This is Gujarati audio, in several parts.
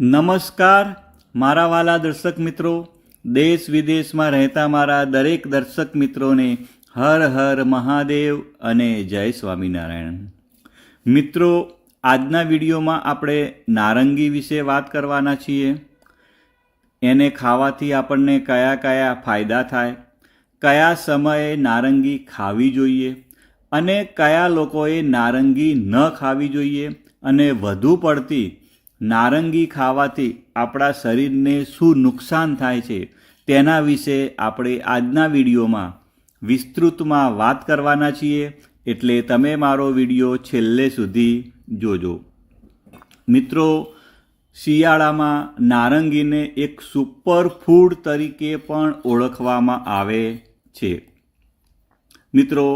નમસ્કાર, મારા વાલા દર્શક મિત્રો. દેશ વિદેશમાં રહેતા મારા દરેક દર્શક મિત્રોને હર હર મહાદેવ અને જય સ્વામિનારાયણ. મિત્રો, આજના વિડીયોમાં આપણે નારંગી વિશે વાત કરવાના છીએ. એને ખાવાથી આપણને કયા કયા ફાયદા થાય, કયા સમયે નારંગી ખાવી જોઈએ અને કયા લોકોએ નારંગી ન ખાવી જોઈએ અને વધુ પડતી નારંગી ખાવાથી આપણા શરીરને શું નુકસાન થાય છે તેના વિશે આપણે આજના વિડીયોમાં વિસ્તૃતમાં વાત કરવાના છીએ. એટલે તમે મારો વીડિયો છેલ્લે સુધી જોજો. મિત્રો, શિયાળામાં નારંગીને એક સુપર ફૂડ તરીકે પણ ઓળખવામાં આવે છે. મિત્રો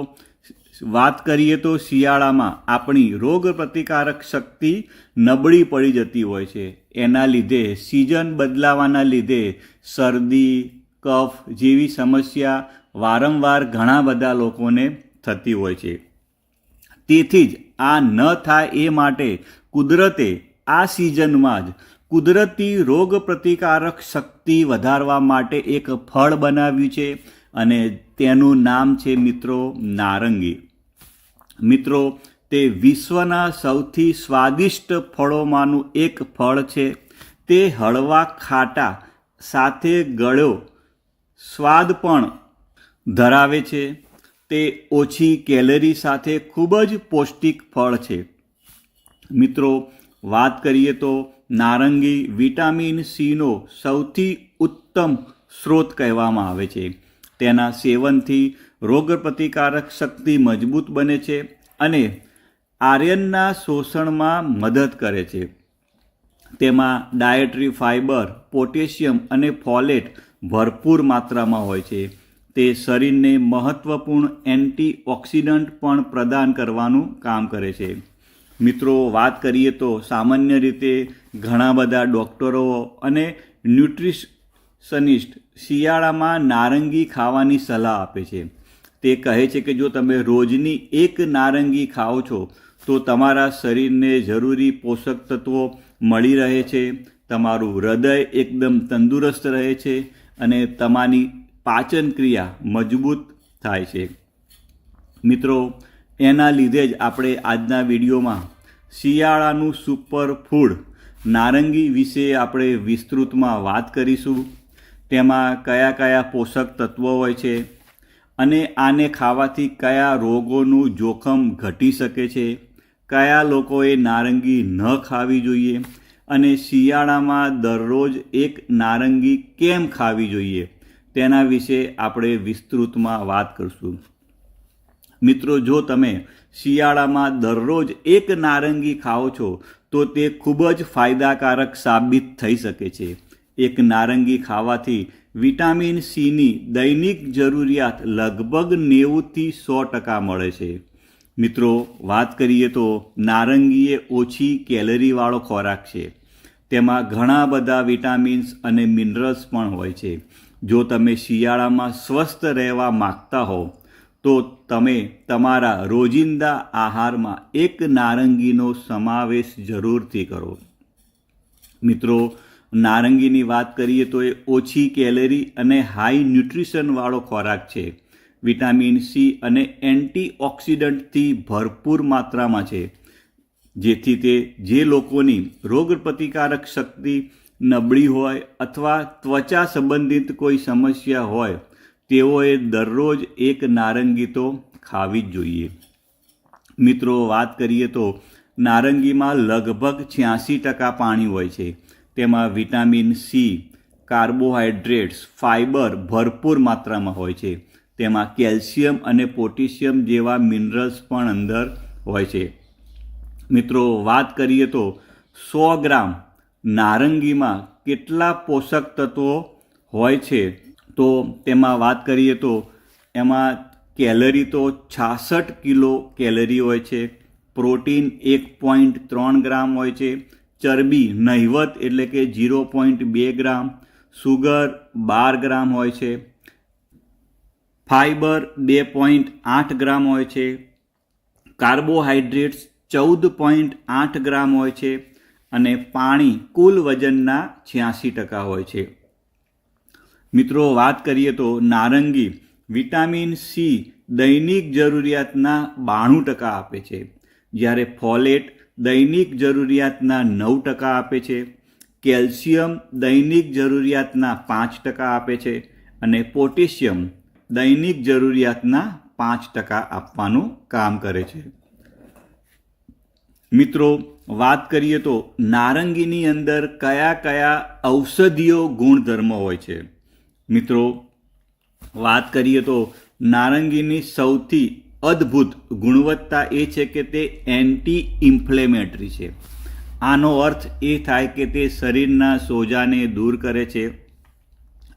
વાત કરીએ તો શિયાળામાં આપણી રોગ પ્રતિકારક શક્તિ નબળી પડી જતી હોય છે. એના લીધે સિઝન બદલાવાના લીધે શરદી, કફ જેવી સમસ્યા વારંવાર ઘણા બધા લોકોને થતી હોય છે. તેથી જ આ ન થાય એ માટે કુદરતે આ સિઝનમાં જ કુદરતી રોગ પ્રતિકારક શક્તિ વધારવા માટે એક ફળ બનાવ્યું છે અને તેનું નામ છે મિત્રો નારંગી. મિત્રો, તે વિશ્વના સૌથી સ્વાદિષ્ટ ફળોમાંનું એક ફળ છે. તે હળવા ખાટા સાથે ગળ્યો સ્વાદ પણ ધરાવે છે. તે ઓછી કેલરી સાથે ખૂબ જ પૌષ્ટિક ફળ છે. મિત્રો, વાત કરીએ તો નારંગી વિટામિન સીનો સૌથી ઉત્તમ સ્ત્રોત કહેવામાં આવે છે. તેના સેવનથી રોગપ્રતિકારક શક્તિ મજબૂત બને છે અને આર્યનના શોષણમાં મદદ કરે છે. તેમાં ડાયટરી ફાઇબર, પોટેશિયમ અને ફોલેટ ભરપૂર માત્રામાં હોય છે. તે શરીરને મહત્ત્વપૂર્ણ એન્ટીઓક્સિડન્ટ પણ પ્રદાન કરવાનું કામ કરે છે. મિત્રો, વાત કરીએ તો સામાન્ય રીતે ઘણા બધા ડૉક્ટરો અને ન્યુટ્રિશનિસ્ટ શિયાળામાં નારંગી ખાવાની સલાહ આપે છે. તે કહે છે કે જો તમે રોજની એક નારંગી ખાઓ છો, તો તમારા શરીરને જરૂરી પોષક તત્વો મળી રહે છે, તમારું હૃદય એકદમ તંદુરસ્ત રહે છે અને તમારી પાચન ક્રિયા મજબૂત થાય છે. મિત્રો, એના લીધે જ આપણે આજના વિડીયોમાં શિયાળાનું સુપર ફૂડ નારંગી વિશે આપણે વિસ્તૃતમાં વાત કરીશું. તેમાં કયા કયા પોષક તત્વો હોય છે અને આને ખાવાથી કયા રોગોનું જોખમ ઘટી શકે છે, કયા લોકોએ નારંગી ન ખાવી જોઈએ અને શિયાળામાં દરરોજ એક નારંગી કેમ ખાવી જોઈએ, તેના વિશે આપણે વિસ્તૃતમાં વાત કરશું. મિત્રો, જો તમે શિયાળામાં દરરોજ એક નારંગી ખાઓ છો, તો તે ખૂબ જ ફાયદાકારક સાબિત થઈ શકે છે. એક નારંગી ખાવાથી વિટામિન સીની દૈનિક જરૂરિયાત લગભગ નેવુંથી સો ટકા મળે છે. મિત્રો, વાત કરીએ તો નારંગી એ ઓછી કેલરીવાળો ખોરાક છે. તેમાં ઘણા બધા વિટામિન્સ અને મિનરલ્સ પણ હોય છે. જો તમે શિયાળામાં સ્વસ્થ રહેવા માગતા હો, તો તમે તમારા રોજિંદા આહારમાં એક નારંગીનો સમાવેશ જરૂરથી કરો. મિત્રો નારંગીની વાત કરીએ તો એ ઓછી કેલેરી અને હાઈ ન્યુટ્રિશનવાળો ખોરાક છે. વિટામિન સી અને એન્ટીઓક્સિડન્ટથી ભરપૂર માત્રામાં છે, જેથી તે જે લોકોની રોગ પ્રતિકારક શક્તિ નબળી હોય અથવા ત્વચા સંબંધિત કોઈ સમસ્યા હોય, તેઓએ દરરોજ એક નારંગી તો ખાવી જ જોઈએ. મિત્રો, વાત કરીએ તો નારંગીમાં લગભગ છ્યાસી ટકા પાણી હોય છે. તેમાં વિટામિન સી કાર્બોહાઈડ્રેટ્સ ફાઇબર ભરપૂર માત્રામાં હોય છે. તેમાં કેલ્શિયમ અને પોટેશિયમ જેવા મિનરલ્સ પણ અંદર હોય છે. મિત્રો, વાત કરીએ તો સો ગ્રામ નારંગીમાં કેટલા પોષક તત્વો હોય છે? તો તેમાં વાત કરીએ તો એમાં કેલરી તો છાસઠ કિલો કેલરી હોય છે, પ્રોટીન એક પોઈન્ટ ત્રણ ગ્રામ હોય છે ચરબી નહિવત એટલે કે ઝીરો પોઈન્ટ બે ગ્રામ, સુગર બાર ગ્રામ હોય છે ફાઇબર બે પોઈન્ટ આઠ ગ્રામ હોય છે, કાર્બોહાઈડ્રેટ્સ ચૌદ પોઈન્ટ આઠ ગ્રામ હોય છે અને પાણી કુલ વજનના છ્યાસી ટકા હોય છે. મિત્રો, વાત કરીએ તો નારંગી વિટામિન સી દૈનિક જરૂરિયાતના બાણું ટકા આપે છે. જ્યારે ફોલેટ દૈનિક જરૂરિયાતના નવ ટકા આપે છે, કેલ્શિયમ દૈનિક જરૂરિયાતના પાંચ ટકા આપે છે અને પોટેશિયમ દૈનિક જરૂરિયાતના પાંચ ટકા આપવાનું કામ કરે છે. મિત્રો, વાત કરીએ તો નારંગીની અંદર કયા કયા ઔષધીય ગુણધર્મો હોય છે? મિત્રો, વાત કરીએ તો નારંગીની સૌથી અદ્ભુત ગુણવત્તા એ છે કે તે એન્ટી ઇન્ફ્લેમેટરી છે. આનો અર્થ એ થાય કે તે શરીરના સોજાને દૂર કરે છે.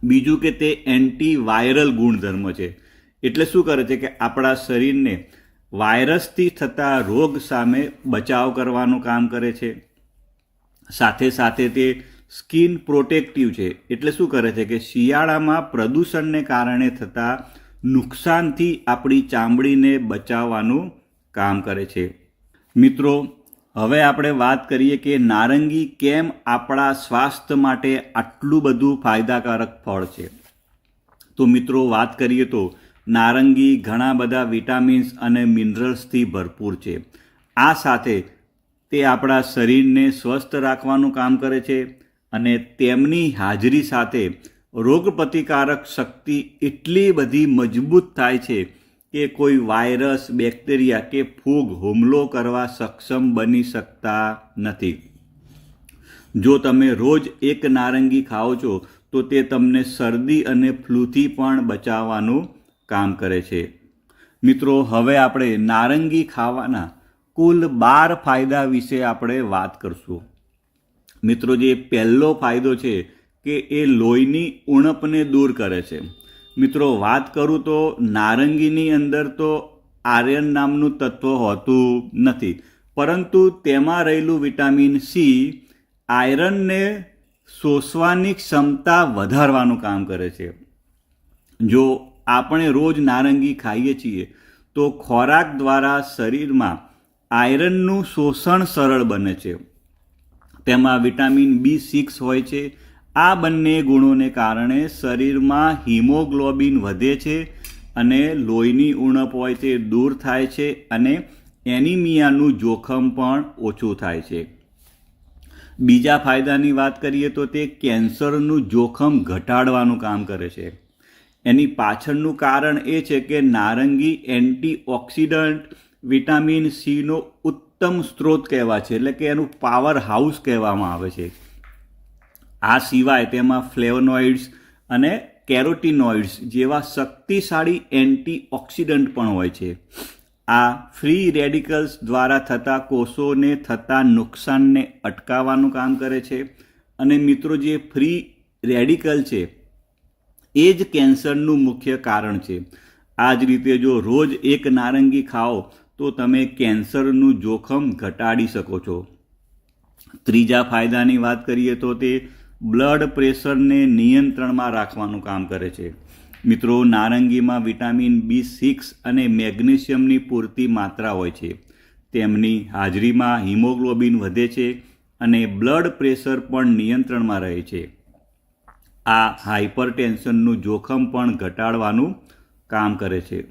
બીજું કે તે એન્ટી વાયરલ ગુણધર્મ છે. એટલે શું કરે છે કે આપણા શરીરને વાયરસથી થતા રોગ સામે બચાવ કરવાનું કામ કરે છે. સાથે સાથે તે સ્કિન પ્રોટેક્ટિવ છે. એટલે શું કરે છે કે શિયાળામાં પ્રદૂષણને કારણે થતા નુકસાનથી આપણી ચામડીને બચાવવાનું કામ કરે છે. મિત્રો, હવે આપણે વાત કરીએ કે નારંગી કેમ આપણા સ્વાસ્થ્ય માટે આટલું બધું ફાયદાકારક ફળ છે. તો મિત્રો, વાત કરીએ તો નારંગી ઘણા બધા વિટામિન્સ અને મિનરલ્સથી ભરપૂર છે. આ સાથે તે આપણા શરીરને સ્વસ્થ રાખવાનું કામ કરે છે અને તેમની હાજરી સાથે રોગપ્રતિકારક શક્તિ એટલી બધી મજબૂત થાય છે કે કોઈ વાયરસ, બેક્ટેરિયા કે ફૂગ હુમલો કરવા સક્ષમ બની શકતા નથી. જો તમે રોજ એક નારંગી ખાઓ છો, તો તે તમને શરદી અને ફ્લૂથી પણ બચાવવાનું કામ કરે છે. મિત્રો, હવે આપણે નારંગી ખાવાના કુલ બાર ફાયદા વિશે આપણે વાત કરશું. મિત્રો, જે પહેલો ફાયદો છે કે એ લોહીની ઉણપને દૂર કરે છે. મિત્રો, વાત કરું તો નારંગીની અંદર તો આર્યન નામનું તત્વ હોતું નથી. પરંતુ તેમાં રહેલું વિટામિન સી આયરનને શોષવાની ક્ષમતા વધારવાનું કામ કરે છે. જો આપણે રોજ નારંગી ખાઈએ છીએ, તો ખોરાક દ્વારા શરીરમાં આયરનનું શોષણ સરળ બને છે. તેમાં વિટામિન બી સિક્સ હોય છે આ બંને ગુણોને કારણે શરીરમાં હિમોગ્લોબિન વધે છે અને લોહીની ઉણપ હોય તે દૂર થાય છે અને એનિમિયાનું જોખમ પણ ઓછું થાય છે. બીજા ફાયદાની વાત કરીએ તો તે કેન્સરનું જોખમ ઘટાડવાનું કામ કરે છે. એની પાછળનું કારણ એ છે કે નારંગી એન્ટીઓક્સિડન્ટ વિટામિન સીનો ઉત્તમ સ્ત્રોત કહેવાય છે, એટલે કે એનું પાવર હાઉસ કહેવામાં આવે છે. આ સિવાય તેમાં ફ્લેવનોઇડ્સ અને કેરોટીનોઇડ્સ જેવા શક્તિશાળી એન્ટીઓક્સિડન્ટ પણ હોય છે. આ ફ્રી રેડિકલ્સ દ્વારા થતા કોષોને થતા નુકસાનને અટકાવવાનું કામ કરે છે. અને મિત્રો, જે ફ્રી રેડિકલ છે, એ જ કેન્સરનું મુખ્ય કારણ છે. આ જ રીતે જો રોજ એક નારંગી ખાઓ, તો તમે કેન્સરનું જોખમ ઘટાડી શકો છો. ત્રીજા ફાયદાની વાત કરીએ તો તે બ્લડ પ્રેશરને નિયંત્રણમાં રાખવાનું કામ કરે છે. મિત્રો, નારંગીમાં વિટામિન બી સિક્સ અને મેગ્નેશિયમની પૂરતી માત્રા હોય છે. તેમની હાજરીમાં હિમોગ્લોબિન વધે છે અને બ્લડ પ્રેશર પણ નિયંત્રણમાં રહે છે. આ હાઇપરટેન્શનનું જોખમ પણ ઘટાડવાનું કામ કરે છે.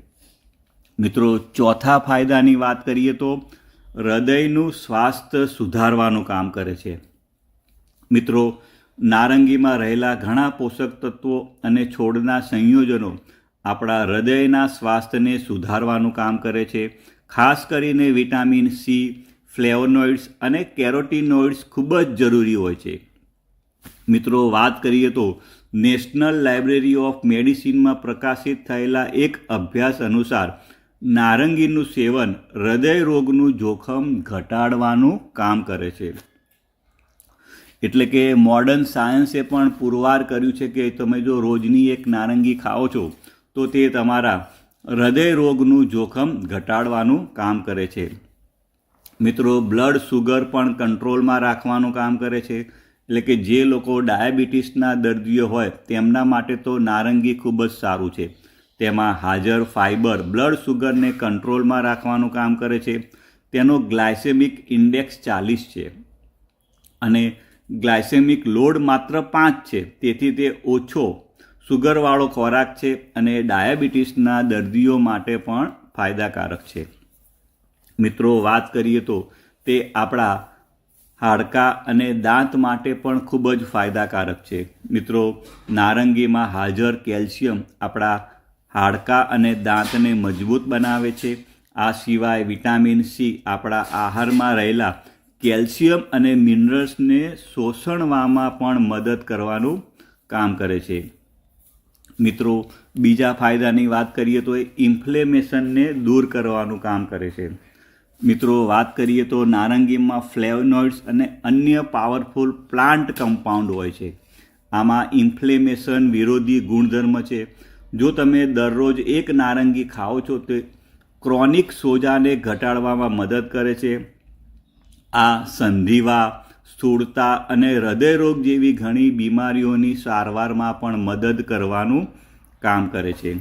મિત્રો, ચોથા ફાયદાની વાત કરીએ તો હૃદયનું સ્વાસ્થ્ય સુધારવાનું કામ કરે છે. મિત્રો નારંગીમાં રહેલા ઘણા પોષક તત્વો અને છોડના સંયોજનો આપણા હૃદયના સ્વાસ્થ્યને સુધારવાનું કામ કરે છે. ખાસ કરીને વિટામિન સી, ફ્લેવોનોઇડ્સ અને કેરોટીનોઇડ્સ ખૂબ જ જરૂરી હોય છે. મિત્રો, વાત કરીએ તો નેશનલ લાઇબ્રેરી ઓફ મેડિસિનમાં પ્રકાશિત થયેલા એક અભ્યાસ અનુસાર નારંગીનું સેવન હૃદય રોગનું જોખમ ઘટાડવાનું કામ કરે છે. એટલે કે મોડર્ન સાયન્સે પણ પુરવાર કર્યું છે કે તમે જો રોજની એક નારંગી ખાઓ છો, તો તે તમારા હૃદય રોગનું જોખમ ઘટાડવાનું કામ કરે છે. મિત્રો બ્લડ સુગર પણ કંટ્રોલમાં રાખવાનું કામ કરે છે. એટલે કે જે લોકો ડાયાબિટીસના દર્દીઓ હોય, તેમના માટે તો નારંગી ખૂબ જ સારું છે. તેમાં હાજર ફાઇબર બ્લડ સુગરને કંટ્રોલમાં રાખવાનું કામ કરે છે. તેનો ગ્લાયસેમિક ઇન્ડેક્સ ચાલીસ છે. અને ગ્લાયસેમિક લોડ માત્ર પાંચ છે, તેથી તે ઓછો સુગરવાળો ખોરાક છે અને ડાયાબિટીસના દર્દીઓ માટે પણ ફાયદાકારક છે. મિત્રો, વાત કરીએ તો તે આપણા હાડકાં અને દાંત માટે પણ ખૂબ જ ફાયદાકારક છે. મિત્રો, નારંગીમાં હાજર કેલ્શિયમ આપણા હાડકાં અને દાંતને મજબૂત બનાવે છે. આ સિવાય વિટામિન સી આપણા આહારમાં રહેલા કેલ્શિયમ અને મિનરલ્સને શોષણવામાં પણ મદદ કરવાનું કામ કરે છે. મિત્રો, બીજા ફાયદાની વાત કરીએ તો એ ઇન્ફ્લેમેશનને દૂર કરવાનું કામ કરે છે. મિત્રો, વાત કરીએ તો નારંગીમાં ફ્લેવનોઇડ્સ અને અન્ય પાવરફુલ પ્લાન્ટ કમ્પાઉન્ડ હોય છે. આમાં ઇન્ફ્લેમેશન વિરોધી ગુણધર્મ છે. જો તમે દરરોજ એક નારંગી ખાઓ છો, તે ક્રોનિક સોજાને ઘટાડવામાં મદદ કરે છે. આ સંધિવા, સ્થૂળતા અને હૃદયરોગ જેવી ઘણી બીમારીઓની સારવારમાં પણ મદદ કરવાનું કામ કરે છે.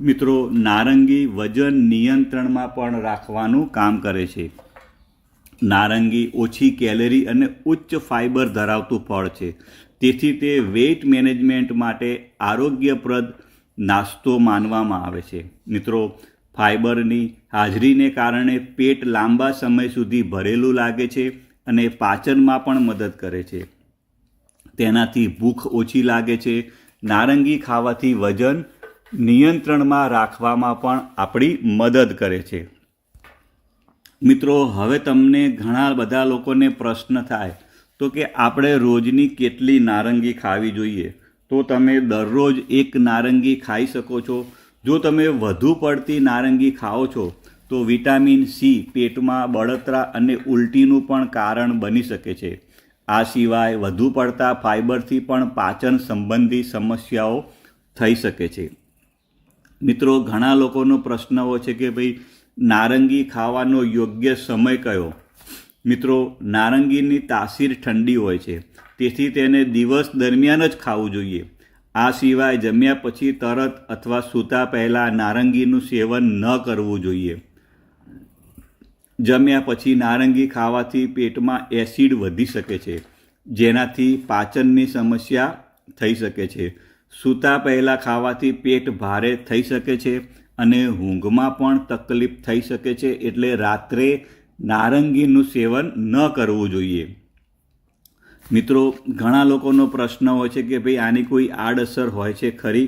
મિત્રો, નારંગી વજન નિયંત્રણમાં પણ રાખવાનું કામ કરે છે. નારંગી ઓછી કેલરી અને ઉચ્ચ ફાઇબર ધરાવતું ફળ છે. તેથી તે વેઇટ મેનેજમેન્ટ માટે આરોગ્યપ્રદ નાસ્તો માનવામાં આવે છે. મિત્રો ફાઇબરની હાજરીને કારણે પેટ લાંબા સમય સુધી ભરેલું લાગે છે અને પાચનમાં પણ મદદ કરે છે. તેનાથી ભૂખ ઓછી લાગે છે. નારંગી ખાવાથી વજન નિયંત્રણમાં રાખવામાં પણ આપણી મદદ કરે છે. મિત્રો, હવે તમને ઘણા બધા લોકોને પ્રશ્ન થાય, તો કે આપણે રોજની કેટલી નારંગી ખાવી જોઈએ? તો તમે દરરોજ એક નારંગી ખાઈ શકો છો. જો તમે વધુ પડતી નારંગી ખાઓ છો, તો વિટામિન સી પેટમાં બળતરા અને ઉલટીનું પણ કારણ બની શકે છે. આ સિવાય વધુ પડતા ફાઇબરથી પણ પાચન સંબંધી સમસ્યાઓ થઈ શકે છે. મિત્રો, ઘણા લોકોનો પ્રશ્ન હોય છે કે ભાઈ, નારંગી ખાવાનો યોગ્ય સમય કયો? મિત્રો, નારંગીની તાસીર ઠંડી હોય છે, તેથી તેને દિવસ દરમિયાન જ ખાવું જોઈએ. આ સિવાય જમ્યા પછી તરત અથવા સૂતા પહેલાં નારંગીનું સેવન ન કરવું જોઈએ. જમ્યા પછી નારંગી ખાવાથી પેટમાં એસિડ વધી શકે છે, જેનાથી પાચનની સમસ્યા થઈ શકે છે. સૂતા પહેલાં ખાવાથી પેટ ભારે થઈ શકે છે અને ઊંઘમાં પણ તકલીફ થઈ શકે છે, એટલે રાત્રે નારંગીનું સેવન ન કરવું જોઈએ. મિત્રો, ઘણા લોકોનો પ્રશ્ન હોય છે કે ભાઈ આની કોઈ આડઅસર હોય છે ખરી?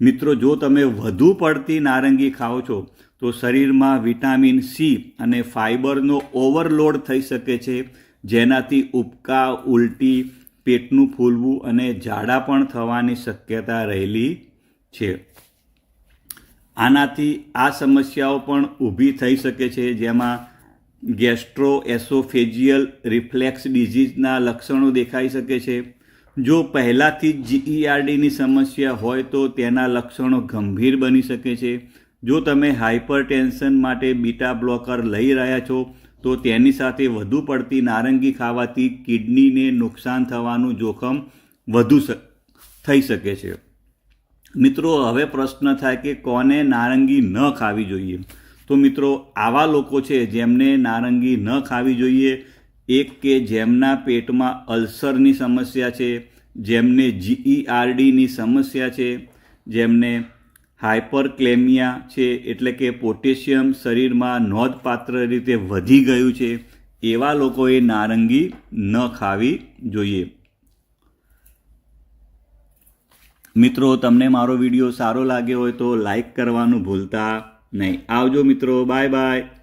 મિત્રો, જો તમે વધુ પડતી નારંગી ખાઓ છો, તો શરીરમાં વિટામિન સી અને ફાઇબરનો ઓવરલોડ થઈ શકે છે, જેનાથી ઉપકા ઉલટી, પેટનું ફૂલવું અને ઝાડા પણ થવાની શક્યતા રહેલી છે. આનાથી આ સમસ્યાઓ પણ ઊભી થઈ શકે છે, જેમાં ગેસ્ટ્રો એસોફેજિયલ રિફ્લેક્સ ડિઝીઝના લક્ષણો દેખાઈ શકે છે. જો પહેલાંથી જ જીઈઆરડીની સમસ્યા હોય તો તેના લક્ષણો ગંભીર બની શકે છે. જો તમે હાઇપર ટેન્શન માટે બીટા બ્લોકર લઈ રહ્યા છો, તો તેની સાથે વધુ પડતી નારંગી ખાવાથી કિડનીને નુકસાન થવાનું જોખમ વધુ થઈ શકે છે. મિત્રો, હવે પ્રશ્ન થાય કે કોને નારંગી ન ખાવી જોઈએ? તો મિત્રો, આવા લોકો છે જેમને નારંગી ન ખાવી જોઈએ, એક કે જેમના પેટમાં અલ્સરની સમસ્યા છે, જેમને જીઈઆરડીની સમસ્યા છે, જેમને હાઇપરક્લેમિયા છે, એટલે કે પોટેશિયમ શરીરમાં નોંધપાત્ર રીતે વધી ગયું છે, એવા લોકોએ નારંગી ન ખાવી જોઈએ. મિત્રો, તમને મારો વીડિયો સારો લાગ્યો હોય તો લાઈક કરવાનું ભૂલતા નહીં. આવજો મિત્રો. Bye bye.